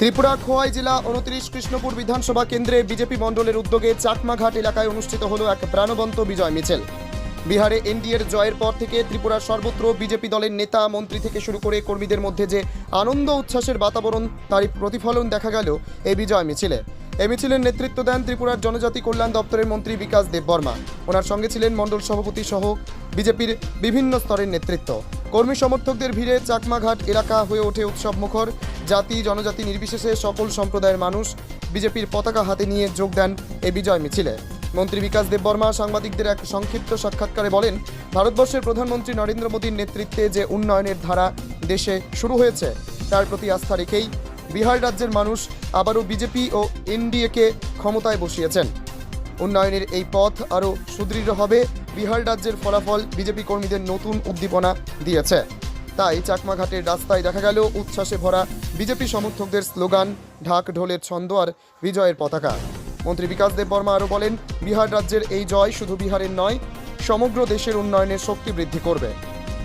ত্রিপুরা খোয়াই জেলা উনত্রিশ কৃষ্ণপুর বিধানসভা কেন্দ্রে বিজেপি মণ্ডলের উদ্যোগে চাকমাঘাট এলাকায় অনুষ্ঠিত হল এক প্রাণবন্ত বিজয় মিছিল। বিহারে এনডিএর জয়ের পর থেকে ত্রিপুরার সর্বত্র বিজেপি দলের নেতা, মন্ত্রী থেকে শুরু করে কর্মীদের মধ্যে যে আনন্দ উচ্ছ্বাসের বাতাবরণ, তারই প্রতিফলন দেখা গেল এই বিজয় মিছিলে। এই মিছিলের নেতৃত্ব দেন ত্রিপুরার জনজাতি কল্যাণ দপ্তরের মন্ত্রী বিকাশ দেববর্মা। ওনার সঙ্গে ছিলেন মণ্ডল সভাপতি সহ বিজেপির বিভিন্ন স্তরের নেতৃত্ব। কর্মী সমর্থকদের ভিড়ে চাকমাঘাট এলাকা হয়ে ওঠে উৎসব মুখর। জাতি, জনজাতি নির্বিশেষে সকল সম্প্রদায়ের মানুষ বিজেপির পতাকা হাতে নিয়ে যোগ দেন এই বিজয় মিছিলে। মন্ত্রী বিকাশ দেববর্মা সাংবাদিকদের এক সংক্ষিপ্ত সাক্ষাৎকারে বলেন, ভারতবর্ষের প্রধানমন্ত্রী নরেন্দ্র মোদীর নেতৃত্বে যে উন্নয়নের ধারা দেশে শুরু হয়েছে, তার প্রতি আস্থা রেখেই বিহার রাজ্যের মানুষ আবারও বিজেপি ও এনডিএকে ক্ষমতায় বসিয়েছেন। উন্নয়নের এই পথ আরও সুদৃঢ় হবে। বিহার রাজ্যের ফলাফল বিজেপি কর্মীদের নতুন উদ্দীপনা দিয়েছে। তাই চাকমাঘাটের রাস্তায় দেখা গেল উচ্ছ্বাসে ভরা বিজেপি সমর্থকদের স্লোগান, ঢাক ঢোলের ছন্দ আর বিজয়ের পতাকা। মন্ত্রী বিকাশ দেব বর্মা আরও বলেন, বিহার রাজ্যের এই জয় শুধু বিহারের নয়, সমগ্র দেশের উন্নয়নের শক্তি বৃদ্ধি করবে।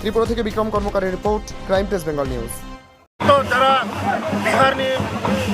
ত্রিপুরা থেকে বিক্রম কর্মকারের report, crime press Bengal news. যারা বিহার বিহারনি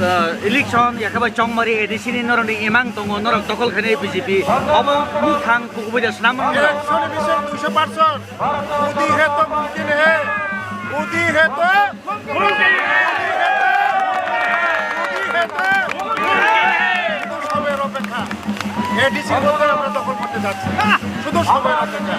election yakaba chongmari edisini norong ding imang tongo norong tokol khane BJP abo mukhang kubuja snam election bisher 200% modi hai to mumkin hai modi hai to mumkin hai ADC বলতে আমরা দখল করতে যাচ্ছি শুধু সময় অপেক্ষা